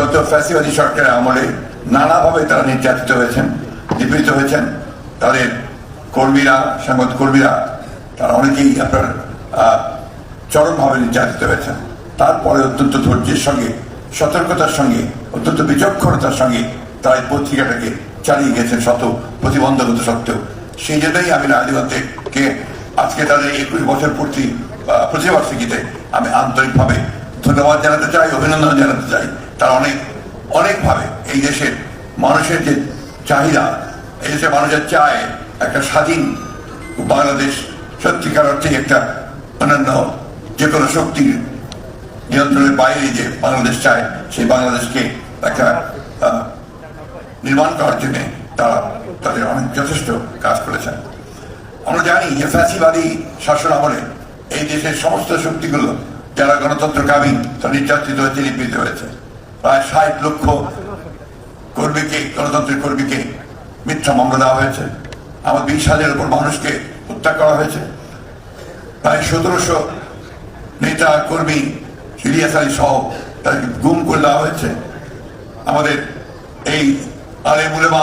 বিগত ফ্যাসিবাদী সরকারের আমলে নানাভাবে তারা নির্যাতিত হয়েছেন, নিপীড়িত হয়েছেন। তাদের কর্মীরা, সাংবাদিক কর্মীরা, তারা অনেকেই আপনার চরমভাবে নির্যাতিত হয়েছেন। তারপরে অত্যন্ত ধৈর্যের সঙ্গে, সতর্কতার সঙ্গে, অত্যন্ত বিচক্ষণতার সঙ্গে তারা এই পত্রিকাটাকে চালিয়ে গেছেন শত প্রতিবন্ধকতা সত্ত্বেও। সেই জন্যই আমি রাজনীতিকে আজকে তাদের একুশ বছর পূর্তি প্রতিবার্ষিকীতে আমি আন্তরিকভাবে ধন্যবাদ জানাতে চাই, অভিনন্দন জানাতে চাই। তারা অনেক, অনেকভাবে এই দেশের মানুষের যে চাহিদা, এই দেশের মানুষের চায় একটা স্বাধীন বাংলাদেশ, সত্যিকার অর্থে একটা অন্যান্য যে কোনো শক্তির নিয়ন্ত্রণের বাইরে যে বাংলাদেশ চায়, সেই বাংলাদেশকে একটা নির্মাণ করার জন্য তারা তাদের অনেক যথেষ্ট কাজ করেছেন। আমরা জানি যে ফ্যাসিবাদী শাসন আমলে এই দেশের সমস্ত শক্তিগুলো যারা গণতন্ত্রকামী, তারা নির্যাতিত হয়েছে, নিপীড়িত হয়েছে। প্রায় ষাট লক্ষ কর্মীকে, গণতন্ত্রের কর্মীকে মিথ্যা মামলা দেওয়া হয়েছে। আমার বিশ হাজারের উপর মানুষকে হত্যা করা হয়েছে। প্রায় সতেরোশো নেতা, কর্মী ইলিয়াস আলী সহ তাদেরকে গুম করে দেওয়া হয়েছে। আমাদের এই আলে মুলেমা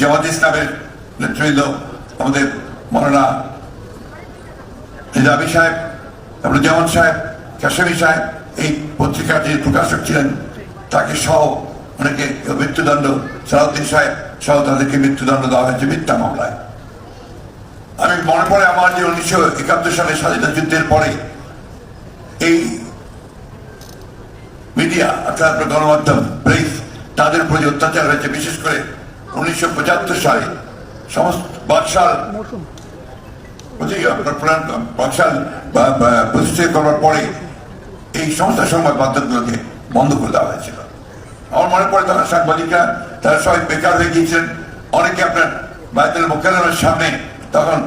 জামাত ইসলামের নেতৃবৃন্দ, আমাদের মৌলানা নিজামী সাহেব তারপরে জামান সাহেব, কাশ্মী সাহেব এই পত্রিকার যে প্রকাশক ছিলেন। তাকে সহ অনেকে মৃত্যুদণ্ড সালাউদ্দিন সাহেব সহ তাদেরকে মৃত্যুদণ্ড দেওয়া হয়েছে মিথ্যা মামলায়। আমি মনে পড়ে আমার যে উনিশশো একাত্তর সালে স্বাধীনতা যুদ্ধের পরে এই মিডিয়া অর্থাৎ গণমাধ্যম প্রেস তাদের উপর যে অত্যাচার হয়েছে। বিশেষ করে উনিশশো পঁচাত্তর সালে সমস্ত বাকশাল বুঝলি, আপনার পুরান বাকশাল বা- বা প্রতিষ্ঠিত করার পরে এই সমস্ত সংবাদ মাধ্যমগুলোকে বন্ধ করে দেওয়া হয়েছিল। আমার মনে পড়ে তখন সাংবাদিকরা, তারা সবাই বেকার হয়ে গিয়েছেন। অনেকে আপনার বায়তুল মোকালের সামনে তখন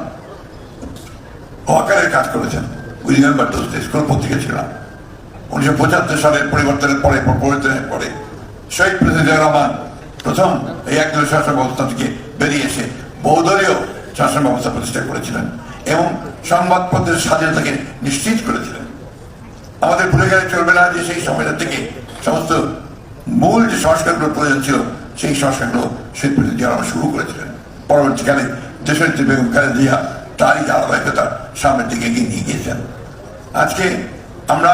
হকারের কাজ করেছেন। উই রিমেম্বার দোজ ডেজ কোনো পত্রিকা ছিল না। উনিশশো পঁচাত্তর সালের পরিবর্তনের পরে পরিবর্তনের পরে শহীদ প্রেসিডেন্ট রহমান প্রথম এই একদলীয় শাসন ব্যবস্থা থেকে বেরিয়ে এসে বহুদলীয় শাসন ব্যবস্থা প্রতিষ্ঠা করেছিলেন এবং সংবাদপত্রের স্বাধীনতাকে নিশ্চিত করেছিলেন। আমাদের ভুলে গেলে চলবে না যে সেই সময়টা থেকে সমস্ত মূল যে সংস্কারগুলোর প্রয়োজন ছিল, সেই সংস্কারগুলো প্রেসিডেন্ট জিয়া শুরু করেছিলেন। পরবর্তীকালে দেশের যে বেগম খালেদা জিয়া, তারই ধারাবাহিকতা সামনের দিকে এগিয়ে নিয়ে গিয়েছেন। আজকে আমরা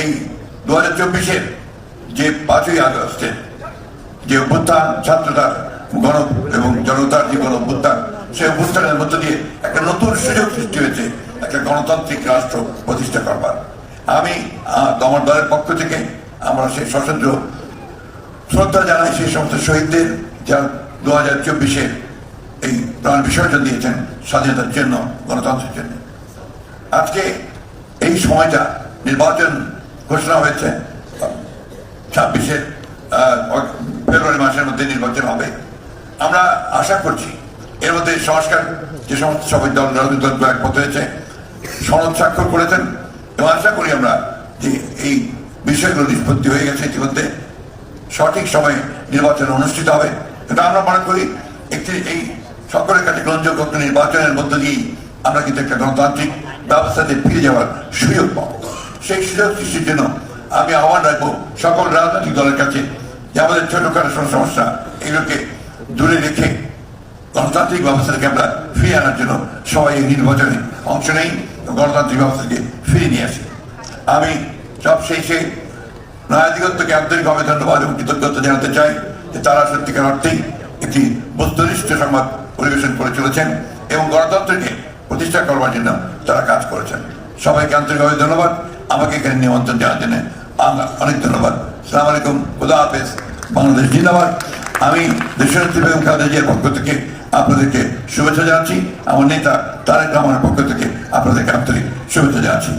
এই দু হাজার চব্বিশের যে পাঁচই আগস্টে যে অভ্যুত্থান ছাত্রতার গণ এবং জনতার যে গণ অভ্যুত্থান, সেই অভ্যুত্থানের মধ্য দিয়ে একটা নতুন সুযোগ সৃষ্টি হয়েছে, একটা গণতান্ত্রিক রাষ্ট্র প্রতিষ্ঠা করবার। আমি আমার দলের পক্ষ থেকে আমরা সেই সশস্ত্র শ্রদ্ধা জানাই সেই সমস্ত শহীদদের যারা দু হাজার চব্বিশে এই প্রাণ বিসর্জন দিয়েছেন স্বাধীনতার জন্য, গণতন্ত্রের জন্য। আজকে এই সময়টা নির্বাচন ঘোষণা হয়েছে, ছাব্বিশে ফেব্রুয়ারি মাসের মধ্যে নির্বাচন হবে। আমরা আশা করছি এর মধ্যে সংস্কার যে সমস্ত সবাই দল, রাজনৈতিক দলগুলো একমত হয়েছে, সনদ স্বাক্ষর করেছেন। এবং আশা করি আমরা যে এই বিষয়গুলো নিষ্পত্তি হয়ে গেছে ইতিমধ্যে। সঠিক সময়ে নির্বাচন অনুষ্ঠিত হবে। কিন্তু আমরা মনে করি, একটি এই সকলের কাছে গ্রহণযোগ্য নির্বাচনের মধ্য দিয়েই আমরা কিন্তু একটা গণতান্ত্রিক ব্যবস্থাতে ফিরে যাওয়ার সুযোগ পাবো। সেই সুযোগ সৃষ্টির জন্য আমি আহ্বান রাখব সকল রাজনৈতিক দলের কাছে যে আমাদের ছোটখাটো সমস্যা এগুলোকে দূরে রেখে গণতান্ত্রিক ব্যবস্থাকে আমরা ফিরিয়ে আনার জন্য সবাই এই নির্বাচনে অংশ নেই গণতান্ত্রিক ব্যবস্থাকে ফিরিয়ে নিয়ে আসি। আমি সব শেষে নয়াদিগত্যকে আন্তরিকভাবে ধন্যবাদ এবং কৃতজ্ঞতা জানাতে চাই যে তারা সত্যিকার অর্থেই একটি বস্তুনিষ্ঠ সংবাদ পরিবেশন করে চলেছেন এবং গণতন্ত্রকে প্রতিষ্ঠা করবার জন্য তারা কাজ করেছেন। সবাইকে আন্তরিকভাবে ধন্যবাদ। আমাকে এখানে নিমন্ত্রণ জানার জন্য অনেক ধন্যবাদ। সালাম আলাইকুম। খুদা হাফেজ। বাংলাদেশ জিন্দাবাদ। আমি দেশনেত্রী বেগম খালেদা জিয়ার পক্ষ থেকে আপনাদেরকে শুভেচ্ছা জানাচ্ছি। আমার নেতা তারেক রহমানের পক্ষ থেকে আপনাদেরকে আন্তরিক শুভেচ্ছা জানাচ্ছি।